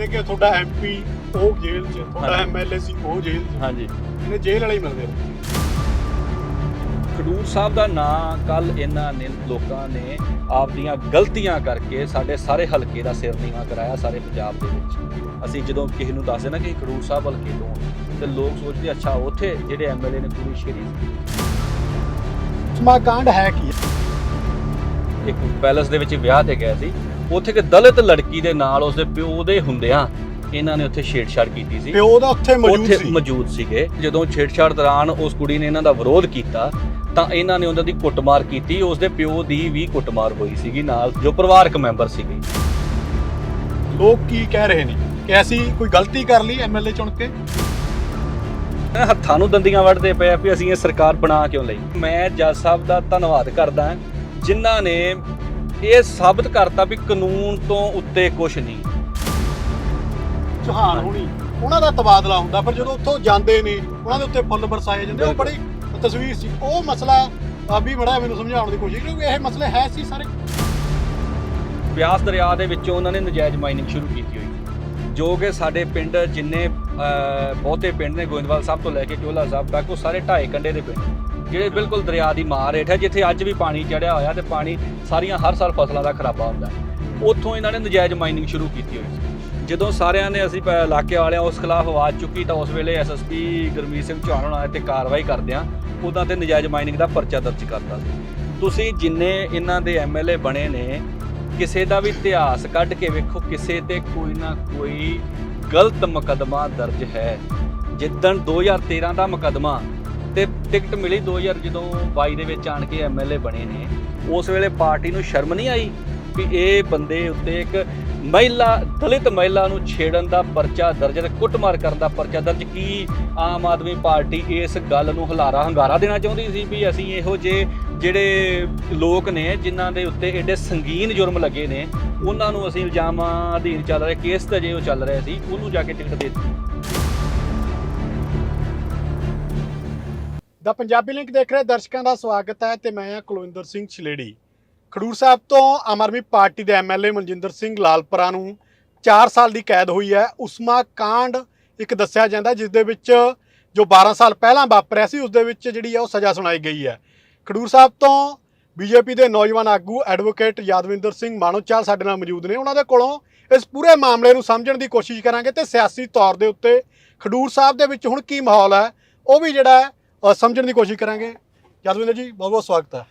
ਨੇ ਕਿ ਤੁਹਾਡਾ ਐਮਪੀ ਉਹ ਜੇਲ੍ਹ 'ਚ ਤੁਹਾਡਾ ਹਾਂਜੀ। ਐਮਐਲਏ ਸੀ ਉਹ ਜੇਲ੍ਹ 'ਚ। ਹਾਂਜੀ। ਇਹਨੇ ਜੇਲ੍ਹ ਵਾਲੇ ਹੀ ਮਿਲਦੇ ਨੇ ਖਡੂਰ ਸਾਹਿਬ ਦਾ ਨਾਂ ਕੱਲ ਇਹਨਾਂ ਨੇ ਲੋਕਾਂ ਨੇ ਆਪਦੀਆਂ ਗਲਤੀਆਂ ਕਰਕੇ ਸਾਡੇ ਸਾਰੇ ਹਲਕੇ ਦਾ ਸਿਰ ਨੀਵਾ ਕਰਾਇਆ ਸਾਰੇ ਪੰਜਾਬ ਦੇ ਵਿੱਚ। ਅਸੀਂ ਜਦੋਂ ਕਿਸੇ ਨੂੰ ਦੱਸਦੇ ਨਾ ਕਿ ਖਡੂਰ ਸਾਹਿਬ ਹਲਕੇ ਤੋਂ ਹਾਂ, ਤੇ ਲੋਕ ਸੋਚਦੇ ਅੱਛਾ ਉੱਥੇ ਜਿਹੜੇ ਐਮਐਲਏ ਨੇ ਪੂਰੀ ਸ਼ੇਰੀ ਉਸਮਾ ਕਾਂਡ ਹੈ ਕੀ? ਇੱਕ ਪੈਲਸ ਦੇ ਵਿੱਚ ਵਿਆਹ ਤੇ ਗਏ ਸੀ। ਉੱਥੇ ਇੱਕ ਦਲਿਤ ਲੜਕੀ ਦੇ ਨਾਲ ਉਸਦੇ ਪਿਓ ਦੇ ਹੁੰਦਿਆਂ ਇਹਨਾਂ ਨੇ ਉੱਥੇ ਛੇੜਛਾੜ ਕੀਤੀ ਸੀ। ਪਿਓ ਦਾ ਉੱਥੇ ਮੌਜੂਦ ਉੱਥੇ ਸੀ। ਮੌਜੂਦ ਸੀਗੇ। ਜਦੋਂ ਛੇੜਛਾੜ ਦੌਰਾਨ ਉਸ ਕੁੜੀ ਨੇ ਇਹਨਾਂ ਦਾ ਵਿਰੋਧ ਕੀਤਾ ਤਾਂ ਇਹਨਾਂ ਨੇ ਉਹਨਾਂ ਦੀ ਕੁੱਟਮਾਰ ਕੀਤੀ। ਉਸ ਦੇ ਪਿਓ ਦੀ ਵੀ ਕੁੱਟਮਾਰ ਹੋਈ ਸੀਗੀ ਨਾਲ ਜੋ ਪਰਿਵਾਰਕ ਮੈਂਬਰ ਸੀਗੇ। ਲੋਕ ਕੀ ਕਹਿ ਰਹੇ ਨੇ? ਕਿ ਅਸੀਂ ਕੋਈ ਗਲਤੀ ਕਰ ਲਈ ਐਮਐਲਏ ਚੁਣ ਕੇ? ਇਹ ਹੱਥਾਂ ਨੂੰ ਦੰਦੀਆਂ ਵੱਢਦੇ ਪਏ ਆ ਵੀ ਅਸੀਂ ਇਹ ਸਰਕਾਰ ਬਣਾ ਕਿਉਂ ਲਈ? ਮੈਂ ਜੱਜ ਸਾਹਿਬ ਦਾ ਧੰਨਵਾਦ ਕਰਦਾ ਜਿਨ੍ਹਾਂ ਨੇ ਇਹ ਸਾਬਤ ਕਰਤਾ ਵੀ ਕਾਨੂੰਨ ਤੋਂ ਉੱਤੇ ਕੁਝ ਨਹੀਂ। ਚੌਹਾਨ ਹੋਣੀ। ਉਹਨਾਂ ਦਾ ਤਬਾਦਲਾ ਹੁੰਦਾ ਪਰ ਜਦੋਂ ਉੱਥੋਂ ਜਾਂਦੇ ਨੇ ਉਹਨਾਂ ਦੇ ਉੱਤੇ ਫੁੱਲ ਬਰਸਾਏ ਜਾਂਦੇ ਉਹ ਬੜੀ ਤਸਵੀਰ ਸੀ। ਉਹ ਮਸਲਾ ਵੀ ਬੜਾ ਮੈਨੂੰ ਸਮਝਾਉਣ ਦੀ ਕੋਸ਼ਿਸ਼ ਕਿਉਂਕਿ ਇਹ ਮਸਲੇ ਹੈ ਸੀ ਸਾਰੇ। ਬਿਆਸ ਦਰਿਆ ਦੇ ਵਿੱਚੋਂ ਉਹਨਾਂ ਨੇ ਨਜਾਇਜ਼ ਮਾਈਨਿੰਗ ਸ਼ੁਰੂ ਕੀਤੀ ਹੋਈ। ਜੋ ਕਿ ਸਾਡੇ ਪਿੰਡ ਜਿੰਨੇ ਬਹੁਤੇ ਪਿੰਡ ਨੇ ਗੋਇੰਦਵਾਲ ਸਾਹਿਬ ਤੋਂ ਲੈ ਕੇ ਚੋਲਾ ਸਾਹਿਬ ਤੱਕ ਉਹ ਸਾਰੇ ਢਾਈ ਕੰਡੇ ਦੇ ਪਿੰਡ ਜਿਹੜੇ ਬਿਲਕੁਲ ਦਰਿਆ ਦੀ ਮਾਰ ਹੇਠ ਹੈ, ਜਿੱਥੇ ਅੱਜ ਵੀ ਪਾਣੀ ਚੜਿਆ ਹੋਇਆ ਤੇ ਪਾਣੀ ਸਾਰੀਆਂ ਹਰ ਸਾਲ ਫਸਲਾਂ ਦਾ ਖਰਾਬਾ ਹੁੰਦਾ ਉੱਥੋਂ ਇਹਨਾਂ ਨੇ ਨਜਾਇਜ਼ ਮਾਈਨਿੰਗ ਸ਼ੁਰੂ ਕੀਤੀ ਹੋਈ ਸੀ। ਜਦੋਂ ਸਾਰਿਆਂ ਨੇ ਅਸੀਂ ਪ- ਇਲਾਕੇ ਵਾਲਿਆਂ ਉਸ ਖਿਲਾਫ ਆਵਾਜ਼ ਚੁੱਕੀ ਤਾਂ ਉਸ ਵੇਲੇ ਐਸਐਸਪੀ ਗੁਰਮੀਤ ਸਿੰਘ ਚੌਹਾਨ ਹੋਣਾ ਤੇ ਕਾਰਵਾਈ ਕਰਦਿਆਂ ਉਦਾਂ ਤੇ ਨਜਾਇਜ਼ ਮਾਈਨਿੰਗ ਦਾ ਪਰਚਾ ਦਰਜ ਕਰਤਾ ਸੀ। ਤੁਸੀਂ ਜਿੰਨੇ ਇਹਨਾਂ ਦੇ ਐਮਐਲਏ ਬਣੇ ਨੇ, ਕਿਸੇ ਦਾ ਵੀ ਇਤਿਹਾਸ ਕੱਢ ਕੇ ਵੇਖੋ, ਕਿਸੇ ਤੇ ਕੋਈ ਨਾ ਕੋਈ ਗਲਤ ਮੁਕੱਦਮਾ ਦਰਜ ਹੈ। ਜਿੱਦਣ 2013 ਦਾ ਮੁਕੱਦਮਾ ਤੇ ਟਿਕਟ ਮਿਲੀ 2000 ਜਦੋਂ 22 ਦੇ ਵਿੱਚ ਆਣ ਕੇ ਐਮਐਲਏ ਬਣੇ ਨੇ। ਉਸ ਵੇਲੇ ਪਾਰਟੀ ਨੂੰ ਸ਼ਰਮ ਨਹੀਂ ਆਈ ਵੀ ਇਹ ਬੰਦੇ ਉੱਤੇ ਇੱਕ ਮਹਿਲਾ, ਦਲਿਤ ਮਹਿਲਾ ਨੂੰ ਛੇੜਨ ਦਾ ਪਰਚਾ ਦਰਜ ਤੇ ਕੁੱਟਮਾਰ ਕਰਨ ਦਾ ਪਰਚਾ ਦਰਜ ਕੀ ਆਮ ਆਦਮੀ ਪਾਰਟੀ ਇਸ ਗੱਲ ਨੂੰ ਹਲਾਰਾ ਹੰਗਾਰਾ ਦੇਣਾ ਚਾਹੁੰਦੀ ਸੀ ਵੀ ਅਸੀਂ ਇਹੋ ਜੇ ਜਿਹੜੇ ਲੋਕ ਨੇ ਜਿਨ੍ਹਾਂ ਦੇ ਉੱਤੇ ਐਡੇ ਸੰਗੀਨ ਜੁਰਮ ਲੱਗੇ ਨੇ, ਉਹਨਾਂ ਨੂੰ ਅਸੀਂ ਇਲਜ਼ਾਮਾਂ ਅਧੀਨ ਚੱਲ ਰਹੇ ਕੇਸ ਤੇ ਜੇ ਉਹ ਚੱਲ ਰਿਹਾ ਸੀ, ਉਹਨੂੰ ਜਾ ਕੇ ਟਿਕਟ ਦੇ ਦਿੱਤੀ। ਦਾ ਪੰਜਾਬੀ ਲਿੰਕ ਦੇਖ ਰਹੇ ਦਰਸ਼ਕਾਂ ਦਾ ਸਵਾਗਤ ਹੈ ਤੇ ਮੈਂ ਹਾਂ ਕੁਲਵਿੰਦਰ ਸਿੰਘ ਛਲੇੜੀ। ਖਡੂਰ ਸਾਹਿਬ ਤੋਂ ਆਮ ਆਦਮੀ ਪਾਰਟੀ ਦੇ ਐਮਐਲਏ ਮਨਜਿੰਦਰ ਸਿੰਘ ਲਾਲਪਰਾ ਨੂੰ 4 ਸਾਲ ਦੀ ਕੈਦ ਹੋਈ ਹੈ। ਉਸਮਾ ਕਾਂਡ ਇੱਕ ਦੱਸਿਆ ਜਾਂਦਾ ਜਿਸ ਦੇ ਵਿੱਚ ਜੋ 12 ਸਾਲ ਪਹਿਲਾਂ ਵਾਪਰਿਆ ਸੀ, ਉਸ ਦੇ ਵਿੱਚ ਜਿਹੜੀ ਹੈ ਉਹ ਸਜ਼ਾ ਸੁਣਾਈ ਗਈ ਹੈ। ਖਡੂਰ ਸਾਹਿਬ ਤੋਂ ਬੀਜੇਪੀ ਦੇ ਨੌਜਵਾਨ ਆਗੂ ਐਡਵੋਕੇਟ ਯਾਦਵਿੰਦਰ ਸਿੰਘ ਮਾਨੋਚਾਲ ਸਾਡੇ ਨਾਲ ਮੌਜੂਦ ਨੇ। ਉਹਨਾਂ ਦੇ ਕੋਲੋਂ ਇਸ ਪੂਰੇ ਮਾਮਲੇ ਨੂੰ ਸਮਝਣ ਦੀ ਕੋਸ਼ਿਸ਼ ਕਰਾਂਗੇ ਤੇ ਸਿਆਸੀ ਤੌਰ ਦੇ ਉੱਤੇ ਖਡੂਰ ਸਾਹਿਬ ਦੇ ਵਿੱਚ ਹੁਣ ਕੀ ਮਾਹੌਲ ਹੈ, ਉਹ ਵੀ ਜਿਹੜਾ ਅ, ਸਮਝਣ ਦੀ ਕੋਸ਼ਿਸ਼ ਕਰਾਂਗੇ। ਯਾਦਵਿੰਦਰ ਜੀ ਬਹੁਤ ਬਹੁਤ ਸਵਾਗਤ ਹੈ।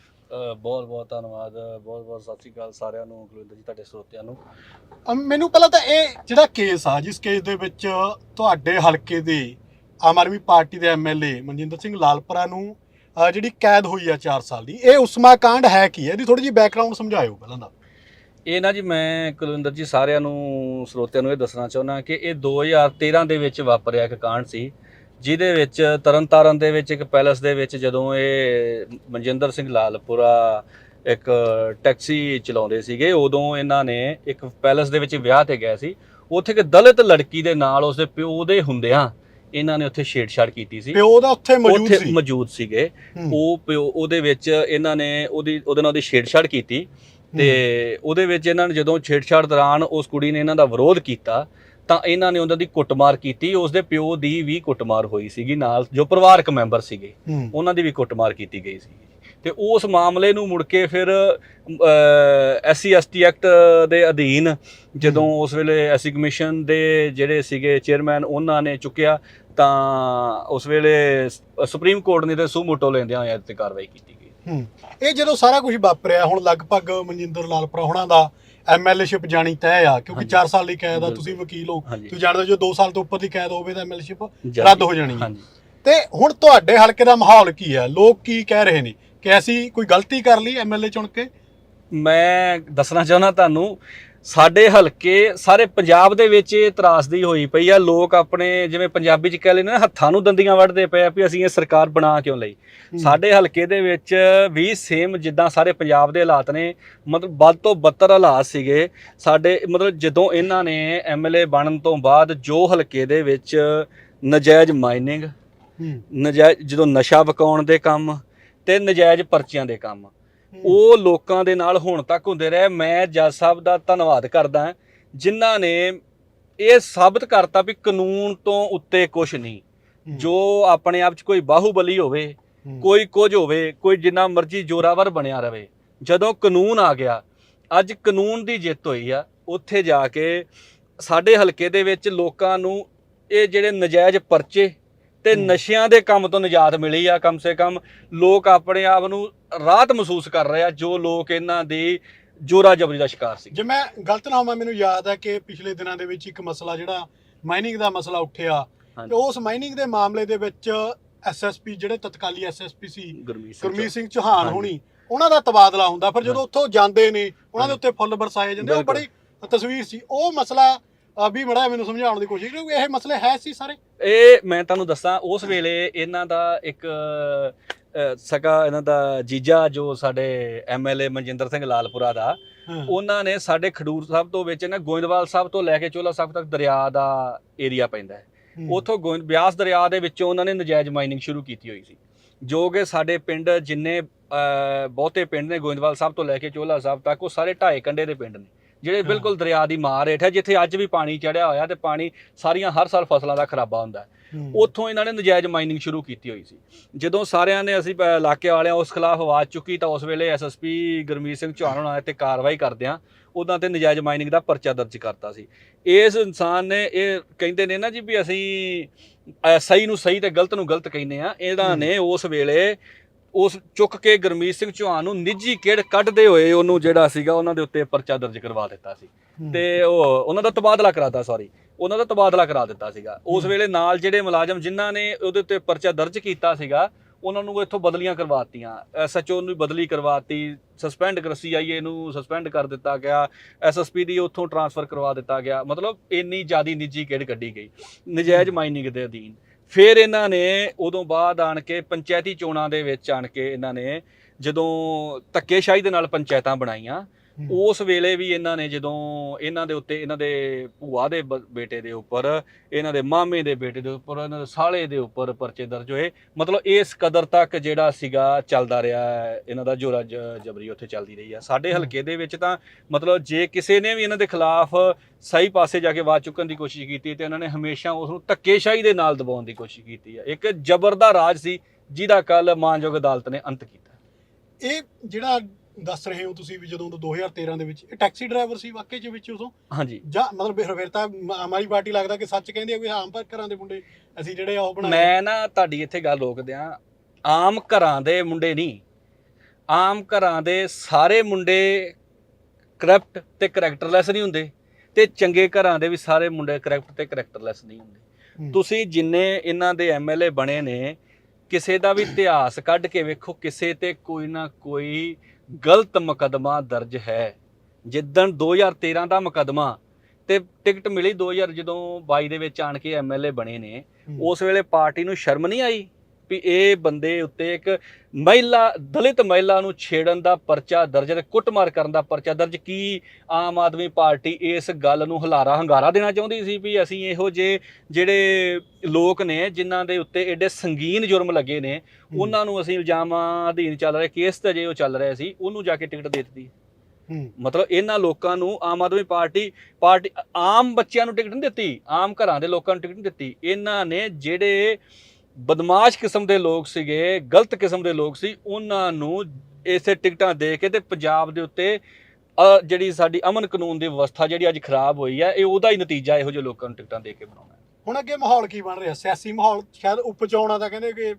ਬਹੁਤ ਬਹੁਤ ਧੰਨਵਾਦ ਬਹੁਤ ਬਹੁਤ ਸਤਿ ਸ਼੍ਰੀ ਅਕਾਲ ਸਾਰਿਆਂ ਨੂੰ ਕੁਲਵਿੰਦਰ ਜੀ ਤੁਹਾਡੇ ਸਰੋਤਿਆਂ ਨੂੰ। ਅਮ ਮੈਨੂੰ ਪਹਿਲਾਂ ਤਾਂ ਇਹ ਜਿਹੜਾ ਕੇਸ ਆ ਜਿਸ ਕੇਸ ਦੇ ਵਿੱਚ ਤੁਹਾਡੇ ਹਲਕੇ ਦੇ ਆਮ ਆਦਮੀ ਪਾਰਟੀ ਦੇ ਐਮਐਲਏ ਮਨਜਿੰਦਰ ਸਿੰਘ ਲਾਲਪਰਾ ਨੂੰ ਅ, ਜਿਹੜੀ ਕੈਦ ਹੋਈ ਆ 4 ਸਾਲ ਦੀ ਇਹ ਉਸਮਾ ਕਾਂਡ ਹੈ ਕੀ ਹੈ? ਇਹਦੀ ਥੋੜੀ ਜਿਹੀ ਬੈਕਗ੍ਰਾਉਂਡ ਸਮਝਾਇਓ ਪਹਿਲਾਂ ਦਾ ਇਹ ਨਾ ਜੀ ਮੈਂ ਕੁਲਵਿੰਦਰ ਜੀ ਸਾਰਿਆਂ ਨੂੰ ਸਰੋਤਿਆਂ ਨੂੰ ਇਹ ਦੱਸਣਾ ਚਾਹੁੰਦਾ ਕਿ ਇਹ 2013 ਦੇ ਵਿੱਚ ਵਾਪਰਿਆ ਇੱਕ ਕਾਂਡ ਸੀ। ਜਿਹਦੇ ਵਿੱਚ ਤਰਨਤਾਰਨ ਦੇ ਵਿੱਚ ਇੱਕ ਪੈਲਸ ਦੇ ਵਿੱਚ ਜਦੋਂ ਇਹ ਮਨਜਿੰਦਰ ਸਿੰਘ ਲਾਲਪੁਰਾ ਇੱਕ ਟੈਕਸੀ ਚਲਾਉਂਦੇ ਸੀਗੇ ਉਦੋਂ ਇਹਨਾਂ ਨੇ ਇੱਕ ਪੈਲਸ ਦੇ ਵਿੱਚ ਵਿਆਹ ਤੇ ਗਏ ਸੀ। ਉੱਥੇ ਇੱਕ ਦਲਿਤ ਲੜਕੀ ਦੇ ਨਾਲ ਉਸਦੇ ਪਿਓ ਦੇ ਹੁੰਦਿਆਂ ਇਹਨਾਂ ਨੇ ਉੱਥੇ ਛੇੜਛਾੜ ਕੀਤੀ ਸੀ। ਪਿਓ ਦਾ ਉੱਥੇ ਮੌਜੂਦ ਉੱਥੇ ਸੀ। ਮੌਜੂਦ ਸੀਗੇ। ਉਹ ਪਿਓ ਉਹਦੇ ਵਿੱਚ ਇਹਨਾਂ ਨੇ ਉਹਦੀ ਉਹਦੇ ਨਾਲ ਉਹਦੀ ਛੇੜਛਾੜ ਕੀਤੀ ਤੇ ਉਹਦੇ ਵਿੱਚ ਇਹਨਾਂ ਨੇ ਜਦੋਂ ਛੇੜਛਾੜ ਦੌਰਾਨ ਉਸ ਕੁੜੀ ਨੇ ਇਹਨਾਂ ਦਾ ਵਿਰੋਧ ਕੀਤਾ ਤਾਂ ਇਹਨਾਂ ਨੇ ਉਹਨਾਂ ਦੀ ਕੁੱਟਮਾਰ ਕੀਤੀ ਉਸ ਦੇ ਪਿਓ ਦੀ ਵੀ ਕੁੱਟਮਾਰ ਹੋਈ ਸੀਗੀ ਨਾਲ ਜੋ ਪਰਿਵਾਰਕ ਮੈਂਬਰ ਸੀਗੇ। ਉਹਨਾਂ ਦੀ ਵੀ ਕੁੱਟਮਾਰ ਕੀਤੀ ਗਈ ਸੀ ਤੇ ਉਸ ਮਾਮਲੇ ਨੂੰ ਮੁੜ ਕੇ ਫਿਰ ਐਸਸੀ ਐਸਟੀ ਐਕਟ ਦੇ ਅਧੀਨ ਜਦੋਂ ਉਸ ਵੇਲੇ ਐਸੀ ਕਮਿਸ਼ਨ ਦੇ ਜਿਹੜੇ ਸੀਗੇ ਚੇਅਰਮੈਨ ਉਹਨਾਂ ਨੇ ਚੁੱਕਿਆ ਤਾਂ ਉਸ ਵੇਲੇ ਸੁਪਰੀਮ ਕੋਰਟ ਨੇ ਤੇ ਸੂਮੋਟੋ ਲੈਂਦਿਆਂ ਹੋਇਆ ਤੇ ਕਾਰਵਾਈ ਕੀਤੀ ਗਈ। ਇਹ ਜਦੋਂ ਸਾਰਾ ਕੁਝ ਵਾਪਰਿਆ ਹੁਣ ਲਗਭਗ ਮਨਜਿੰਦਰ ਲਾਲਪੁਰਾ ਹੋਣਾ ਦਾ ਐਮਐਲਏਸ਼ਿਪ ਜਾਣੀ ਤੈਅ ਆ ਕਿਉਂਕਿ ਹਾਂਜੀ। 4 ਸਾਲ ਦੀ ਕੈਦ ਆ। ਤੁਸੀਂ ਵਕੀਲ ਹੋ। ਤੁਸੀਂ ਜਾਣਦੇ ਹੋ ਜੋ 2 ਸਾਲ ਤੋਂ ਉੱਪਰ ਦੀ ਕੈਦ ਹੋਵੇ ਤਾਂ ਐਮਐਲਏਸ਼ਿਪ ਰੱਦ ਹੋ ਜਾਣੀ ਹੈ ਤੇ ਹੁਣ ਤੁਹਾਡੇ ਹਲਕੇ ਦਾ ਮਾਹੌਲ ਕੀ ਹੈ ਲੋਕ ਕੀ ਕਹਿ ਰਹੇ ਨੇ? ਕਿ ਅਸੀਂ ਕੋਈ ਗਲਤੀ ਕਰ ਲਈ ਐਮਐਲਏ ਚੁਣ ਕੇ? ਮੈਂ ਦੱਸਣਾ ਚਾਹੁੰਦਾ ਤੁਹਾਨੂੰ ਸਾਡੇ ਹਲਕੇ ਸਾਰੇ ਪੰਜਾਬ ਦੇ ਵਿੱਚ ਇਹ ਤਰਾਸਦੀ ਹੋਈ ਪਈ ਆ। ਲੋਕ ਆਪਣੇ ਜਿਵੇਂ ਪੰਜਾਬੀ ਚ ਕਹਿ ਲੈਂਦੇ ਨੇ ਹੱਥਾਂ ਨੂੰ ਦੰਦੀਆਂ ਵੱਢਦੇ ਪਏ ਆ ਵੀ ਅਸੀਂ ਇਹ ਸਰਕਾਰ ਬਣਾ ਕਿਉਂ ਲਈ। ਸਾਡੇ ਹਲਕੇ ਦੇ ਵਿੱਚ ਵੀ ਸੇਮ ਜਿੱਦਾਂ ਸਾਰੇ ਪੰਜਾਬ ਦੇ ਹਾਲਾਤ ਨੇ ਮਤਲਬ ਵੱਧ ਤੋਂ ਬੱਤਰ ਹਾਲਾਤ ਸੀਗੇ। ਸਾਡੇ ਮਤਲਬ ਜਦੋਂ ਇਹਨਾਂ ਨੇ ਐਮਐਲਏ ਬਣਨ ਤੋਂ ਬਾਅਦ ਜੋ ਹਲਕੇ ਦੇ ਵਿੱਚ ਨਜਾਇਜ਼ ਮਾਈਨਿੰਗ ਨਜਾਇਜ਼ ਜਦੋਂ ਨਸ਼ਾ ਵਕਾਉਣ ਦੇ ਕੰਮ ਤੇ ਨਜਾਇਜ਼ ਪਰਚੀਆਂ ਦੇ ਕੰਮ ਉਹ ਲੋਕਾਂ ਦੇ ਨਾਲ ਹੁਣ ਤੱਕ ਹੁੰਦੇ ਰਹੇ। ਮੈਂ ਜੱਜ ਸਾਹਿਬ ਦਾ ਧੰਨਵਾਦ ਕਰਦਾ ਜਿਨ੍ਹਾਂ ਨੇ ਇਹ ਸਾਬਤ ਕਰਤਾ ਵੀ ਕਾਨੂੰਨ ਤੋਂ ਉੱਤੇ ਕੁਝ ਨਹੀਂ। ਜੋ ਆਪਣੇ ਆਪ 'ਚ ਕੋਈ ਬਾਹੂਬਲੀ ਹੋਵੇ ਕੋਈ ਕੁਝ ਹੋਵੇ ਕੋਈ ਜਿੰਨਾ ਮਰਜ਼ੀ ਜ਼ੋਰਾਵਰ ਬਣਿਆ ਰਵੇ ਜਦੋਂ ਕਾਨੂੰਨ ਆ ਗਿਆ ਅੱਜ ਕਾਨੂੰਨ ਦੀ ਜਿੱਤ ਹੋਈ ਆ ਉੱਥੇ ਜਾ ਕੇ ਸਾਡੇ ਹਲਕੇ ਦੇ ਵਿੱਚ ਲੋਕਾਂ ਨੂੰ ਇਹ ਜਿਹੜੇ ਨਜਾਇਜ਼ ਪਰਚੇ ਤੇ। ਨਸ਼ਿਆਂ ਦੇ ਕੰਮ ਤੋਂ ਨਿਜਾਤ ਮਿਲੀ ਆ ਕਮ ਸੇ ਕਮ ਲੋਕ ਆਪਣੇ ਆਪ ਨੂੰ ਰਾਹਤ ਮਹਿਸੂਸ ਕਰ ਰਹੇ ਆ ਜੋ ਲੋਕ ਇਹਨਾਂ ਦੀ ਜੋਰਾ ਜਬਰੀ ਦਾ ਸ਼ਿਕਾਰ ਸੀ ਜੇ ਮੈਂ ਗਲਤ ਨਾ ਹੋਵਾਂ ਮੈਨੂੰ ਯਾਦ ਹੈ ਕਿ ਪਿਛਲੇ ਦਿਨਾਂ ਦੇ ਵਿੱਚ ਇੱਕ ਮਸਲਾ ਜਿਹੜਾ ਮਾਈਨਿੰਗ ਦਾ ਮਸਲਾ ਉੱਠਿਆ। ਤੇ ਉਸ ਮਾਈਨਿੰਗ ਦੇ ਮਾਮਲੇ ਦੇ ਵਿੱਚ ਐਸਐਸਪੀ ਜਿਹੜੇ ਤਤਕਾਲੀ ਐਸਐਸਪੀ ਸੀ ਗੁਰਮੀਤ ਸਿੰਘ ਚੌਹਾਨ। ਹੋਣੀ ਉਹਨਾਂ ਦਾ ਤਬਾਦਲਾ ਹੁੰਦਾ ਫਿਰ ਜਦੋਂ। ਉੱਥੋਂ ਜਾਂਦੇ ਨੇ ਉਹਨਾਂ ਦੇ। ਉੱਤੇ ਫੁੱਲ ਬਰਸਾਏ ਜਾਂਦੇ ਉਹ। ਬੜੀ ਤਸਵੀਰ ਸੀ ਉਹ ਮਸਲਾ ਅ, ਵੀ ਮੜਾ ਮੈਨੂੰ ਸਮਝਾਉਣ ਦੀ ਕੋਸ਼ਿਸ਼ ਕਿਉਂਕਿ ਇਹ ਮਸਲੇ ਹੈ ਸੀ ਸਾਰੇ ਇਹ ਮੈਂ ਤੁਹਾਨੂੰ ਦੱਸਾਂ ਉਸ ਵੇਲੇ ਇਹਨਾਂ ਦਾ ਇੱਕ ਅ, ਸਕਾ ਇਹਨਾਂ ਦਾ ਜੀਜਾ ਜੋ ਸਾਡੇ ਐਮਐਲਏ ਮਨਜਿੰਦਰ ਸਿੰਘ ਲਾਲਪੁਰਾ ਦਾ। ਉਹਨਾਂ ਨੇ ਸਾਡੇ ਖਡੂਰ ਸਾਹਿਬ ਤੋਂ ਵਿੱਚ ਨਾ ਗੋਇੰਦਵਾਲ ਸਾਹਿਬ ਤੋਂ ਲੈ ਕੇ ਚੋਲਾ ਸਾਹਿਬ ਤੱਕ ਦਰਿਆ ਦਾ ਏਰੀਆ ਪੈਂਦਾ ਹੈ। ਉਥੋਂ ਗੋਇੰਦ ਬਿਆਸ ਦਰਿਆ ਦੇ ਵਿੱਚੋਂ ਉਹਨਾਂ ਨੇ ਨਜਾਇਜ਼ ਮਾਈਨਿੰਗ ਸ਼ੁਰੂ ਕੀਤੀ ਹੋਈ ਸੀ ਜੋ ਕਿ ਸਾਡੇ ਪਿੰਡ ਜਿੰਨੇ ਅ, ਬਹੁਤੇ ਪਿੰਡ ਨੇ ਗੋਇੰਦਵਾਲ ਸਾਹਿਬ ਤੋਂ ਲੈ ਕੇ ਚੋਲਾ ਸਾਹਿਬ ਤੱਕ ਉਹ ਸਾਰੇ ਢਾਈ ਕੰਡੇ ਦੇ ਪਿੰਡ ਨੇ ਜਿਹੜੇ। ਬਿਲਕੁਲ ਦਰਿਆ ਦੀ ਮਾਰ ਹੇਠ ਹੈ ਜਿੱਥੇ ਅੱਜ ਵੀ ਪਾਣੀ ਚੜਿਆ ਹੋਇਆ ਤੇ ਪਾਣੀ ਸਾਰੀਆਂ ਹਰ ਸਾਲ ਫਸਲਾਂ ਦਾ ਖਰਾਬਾ ਹੁੰਦਾ। ਉੱਥੋਂ ਇਹਨਾਂ ਨੇ ਨਜਾਇਜ਼ ਮਾਈਨਿੰਗ ਸ਼ੁਰੂ ਕੀਤੀ ਹੋਈ ਸੀ ਜਦੋਂ ਸਾਰਿਆਂ ਨੇ ਅਸੀਂ ਇਲਾਕੇ ਵਾਲਿਆਂ ਉਸ ਖਿਲਾਫ ਆਵਾਜ਼ ਚੁੱਕੀ ਤਾਂ ਉਸ ਵੇਲੇ ਐਸਐਸਪੀ ਗੁਰਮੀਤ ਸਿੰਘ ਚੌਹਾਨ ਹੋਣਾ ਤੇ ਕਾਰਵਾਈ ਕਰਦਿਆਂ ਉਹਨਾਂ ਤੇ ਨਜਾਇਜ਼ ਮਾਈਨਿੰਗ ਦਾ ਪਰਚਾ ਦਰਜ ਕਰਤਾ ਸੀ ਇਸ ਇਨਸਾਨ ਨੇ ਇਹ ਕਹਿੰਦੇ ਨੇ ਨਾ ਜੀ ਵੀ ਅਸੀਂ ਸਹੀ ਨੂੰ ਸਹੀ ਤੇ ਗਲਤ ਨੂੰ ਗਲਤ ਕਹਿੰਦੇ ਆ ਇਹਨਾਂ। ਨੇ ਉਸ ਵੇਲੇ ਉਸ ਚੁੱਕ ਕੇ ਗੁਰਮੀਤ ਸਿੰਘ ਚੌਹਾਨ ਨੂੰ ਨਿੱਜੀ ਕਿਹੜ ਕੱਢਦੇ ਹੋਏ ਉਹਨੂੰ ਜਿਹੜਾ ਸੀਗਾ ਉਹਨਾਂ ਦੇ ਉੱਤੇ ਪਰਚਾ ਦਰਜ ਕਰਵਾ ਦਿੱਤਾ ਸੀ। ਤੇ ਉਹ ਉਹਨਾਂ ਦਾ ਤਬਾਦਲਾ ਕਰਾਤਾ ਸੌਰੀ ਉਹਨਾਂ ਦਾ ਤਬਾਦਲਾ ਕਰਾ ਦਿੱਤਾ ਸੀਗਾ। ਉਸ। ਵੇਲੇ ਨਾਲ ਜਿਹੜੇ ਮੁਲਾਜ਼ਮ ਜਿਨ੍ਹਾਂ ਨੇ ਉਹਦੇ ਉੱਤੇ ਪਰਚਾ ਦਰਜ ਕੀਤਾ ਸੀਗਾ ਉਹਨਾਂ ਨੂੰ ਇੱਥੋਂ ਬਦਲੀਆਂ ਕਰਵਾਤੀਆਂ। ਐਸਐਚਓ ਨੂੰ ਬਦਲੀ ਕਰਵਾਤੀ ਸਸਪੈਂਡ ਕਰ ਸੀਆਈਏ ਨੂੰ ਸਸਪੈਂਡ ਕਰ ਦਿੱਤਾ ਗਿਆ ਐਸਐਸਪੀ ਦੀ ਉੱਥੋਂ ਟਰਾਂਸਫਰ ਕਰਵਾ ਦਿੱਤਾ ਗਿਆ। ਮਤਲਬ ਇੰਨੀ ਜ਼ਿਆਦੀ ਨਿੱਜੀ ਕਿਹੜ ਕੱਢੀ ਗਈ। ਨਜਾਇਜ਼ ਮਾਈਨਿੰਗ ਦੇ ਅਧੀਨ। ਫਿਰ ਇਹਨਾਂ ਨੇ ਉਦੋਂ ਬਾਅਦ ਆਣ ਕੇ ਪੰਚਾਇਤੀ ਚੋਣਾਂ ਦੇ ਵਿੱਚ ਆਣ ਕੇ ਇਹਨਾਂ ਨੇ ਜਦੋਂ ਧੱਕੇਸ਼ਾਹੀ ਦੇ ਨਾਲ ਪੰਚਾਇਤਾਂ ਬਣਾਈਆਂ ਉਸ ਵੇਲੇ ਵੀ ਇਹਨਾਂ ਨੇ ਜਦੋਂ ਇਹਨਾਂ ਦੇ ਉੱਤੇ ਇਹਨਾਂ ਦੇ ਭੂਆ ਦੇ ਬ- ਬੇਟੇ ਦੇ ਉੱਪਰ ਇਹਨਾਂ ਦੇ ਮਾਮੇ ਦੇ ਬੇਟੇ ਦੇ ਉੱਪਰ ਇਹਨਾਂ ਦੇ ਸਾਲੇ ਦੇ ਉੱਪਰ ਪਰਚੇ ਦਰਜ ਹੋਏ। ਮਤਲਬ ਇਸ ਕਦਰ ਤੱਕ ਜਿਹੜਾ ਸੀਗਾ ਚੱਲਦਾ ਰਿਹਾ ਹੈ, ਇਹਨਾਂ ਦਾ ਜੋਰਾ ਜ- ਜਬਰੀ ਉੱਥੇ ਚੱਲਦੀ ਰਹੀ ਆ। ਸਾਡੇ। ਹਲਕੇ ਦੇ ਵਿੱਚ ਤਾਂ ਮਤਲਬ ਜੇ ਕਿਸੇ ਨੇ ਵੀ ਇਹਨਾਂ ਦੇ ਖਿਲਾਫ ਸਹੀ ਪਾਸੇ ਜਾ ਕੇ ਆਵਾਜ਼ ਚੁੱਕਣ ਦੀ ਕੋਸ਼ਿਸ਼ ਕੀਤੀ ਤੇ ਇਹਨਾਂ ਨੇ ਹਮੇਸ਼ਾ ਉਸ ਨੂੰ ਧੱਕੇਸ਼ਾਹੀ ਦੇ ਨਾਲ ਦਬਾਉਣ ਦੀ ਕੋਸ਼ਿਸ਼ ਕੀਤੀ ਆ। ਇੱਕ ਜ਼ਬਰ ਦਾ ਰਾਜ ਸੀ ਜਿਹਦਾ ਕੱਲ ਮਾਨਯੋਗ ਅਦਾਲਤ ਨੇ ਅੰਤ ਕੀਤਾ। ਇਹ ਜਿਹੜਾ ਦੱਸ ਰਹੇ ਹੋ ਤੁਸੀਂ ਵੀ ਜਦੋਂ ਤੋਂ 2013 ਦੇ ਵਿੱਚ ਇਹ ਟੈਕਸੀ ਡਰਾਈਵਰ ਸੀ ਵਾਕਈ ਚ ਵਿੱਚ ਉਦੋਂ ਹਾਂਜੀ। ਜਾਂ ਮਤਲਬ ਫਿਰ ਤਾਂ ਹਮਾਰੀ ਪਾਰਟੀ ਲੱਗਦਾ ਕਿ ਸੱਚ ਕਹਿੰਦੇ ਆ ਕੋਈ ਆਮ ਘਰਾਂ ਦੇ ਮੁੰਡੇ ਅਸੀਂ ਜਿਹੜੇ ਆ ਉਹ ਬਣਾਏ। ਮੈਂ ਨਾ ਤੁਹਾਡੀ ਇੱਥੇ ਗੱਲ ਰੋਕਦੇ ਆ। ਆਮ ਘਰਾਂ ਦੇ ਮੁੰਡੇ ਨਹੀਂ। ਆਮ ਘਰਾਂ ਦੇ ਸਾਰੇ ਮੁੰਡੇ ਕਰਪਟ ਤੇ ਕਰੈਕਟਰਲੈਸ ਨਹੀਂ ਹੁੰਦੇ ਤੇ ਚੰਗੇ ਘਰਾਂ ਦੇ ਵੀ ਸਾਰੇ ਮੁੰਡੇ ਕਰੈਕਟ ਤੇ ਕਰੈਕਟਰਲੈਸ ਨਹੀਂ ਹੁੰਦੇ। ਤੁਸੀਂ ਜਿੰਨੇ ਇਹਨਾਂ ਦੇ ਐਮਐਲਏ ਬਣੇ ਨੇ ਕਿਸੇ ਦਾ ਵੀ ਇਤਿਹਾਸ ਕੱਢ ਕੇ ਵੇਖੋ ਕਿਸੇ ਤੇ ਕੋਈ ਨਾ ਕੋਈ ਗਲਤ ਮੁਕੱਦਮਾ ਦਰਜ ਹੈ ਜਿੱਦਣ 2013 ਦਾ ਮੁਕੱਦਮਾ ਤੇ ਟਿਕਟ ਮਿਲੀ 2000 ਜਦੋਂ 22 ਦੇ ਵਿੱਚ ਆਣ ਕੇ ਐਮਐਲਏ ਬਣੇ ਨੇ। ਉਸ ਵੇਲੇ ਪਾਰਟੀ ਨੂੰ ਸ਼ਰਮ ਨਹੀਂ ਆਈ ਵੀ ਇਹ ਬੰਦੇ ਉੱਤੇ ਇੱਕ ਮਹਿਲਾ ਦਲਿਤ ਮਹਿਲਾ ਨੂੰ ਛੇੜਨ ਦਾ ਪਰਚਾ ਦਰਜ ਤੇ ਕੁੱਟਮਾਰ ਕਰਨ ਦਾ ਪਰਚਾ ਦਰਜ ਕੀ ਆਮ ਆਦਮੀ ਪਾਰਟੀ ਇਸ ਗੱਲ ਨੂੰ ਹਲਾਰਾ ਹੰਗਾਰਾ ਦੇਣਾ ਚਾਹੁੰਦੀ ਸੀ ਵੀ ਅਸੀਂ ਇਹੋ ਜਿਹੇ ਜਿਹੜੇ ਲੋਕ ਨੇ ਜਿਨ੍ਹਾਂ ਦੇ ਉੱਤੇ ਐਡੇ ਸੰਗੀਨ ਜੁਰਮ ਲੱਗੇ ਨੇ। ਉਹਨਾਂ ਨੂੰ ਅਸੀਂ ਇਲਜ਼ਾਮਾਂ ਅਧੀਨ ਚੱਲ ਰਹੇ ਕੇਸ ਤੇ ਜੇ ਉਹ ਚੱਲ ਰਹੇ ਸੀ ਉਹਨੂੰ ਜਾ ਕੇ ਟਿਕਟ ਦੇ ਦਿੱਤੀ। ਮਤਲਬ ਇਹਨਾਂ ਲੋਕਾਂ ਨੂੰ ਆਮ ਆਦਮੀ ਪਾਰਟੀ ਪਾਰਟੀ ਆਮ ਬੱਚਿਆਂ ਨੂੰ ਟਿਕਟ ਨਹੀਂ ਦਿੱਤੀ ਆਮ ਘਰਾਂ ਦੇ ਲੋਕਾਂ ਨੂੰ ਟਿਕਟ ਨਹੀਂ ਦਿੱਤੀ ਇਹਨਾਂ ਨੇ ਜਿਹੜੇ ਬਦਮਾਸ਼ ਕਿਸਮ ਦੇ ਲੋਕ ਸੀਗੇ ਗਲਤ ਕਿਸਮ ਦੇ ਲੋਕ ਸੀ ਉਹਨਾਂ ਨੂੰ ਇਸੇ ਟਿਕਟਾਂ ਦੇ ਕੇ ਤੇ ਪੰਜਾਬ ਦੇ ਉੱਤੇ ਜਿਹੜੀ ਸਾਡੀ ਅਮਨ ਕਾਨੂੰਨ ਦੀ ਵਿਵਸਥਾ ਜਿਹੜੀ ਅੱਜ ਖਰਾਬ ਹੋਈ ਹੈ ਇਹ ਉਹਦਾ ਹੀ ਨਤੀਜਾ ਇਹੋ ਜਿਹੇ ਲੋਕਾਂ ਨੂੰ ਟਿਕਟਾਂ ਦੇ ਕੇ ਬਣਾਉਣਾ। ਹੁਣ ਅੱਗੇ ਮਾਹੌਲ ਕੀ ਬਣ ਰਿਹਾ? ਸਿਆਸੀ ਮਾਹੌਲ ਸ਼ਾਇਦ ਉਪਚੋਣਾ ਤਾਂ ਕਹਿੰਦੇ ਕਿ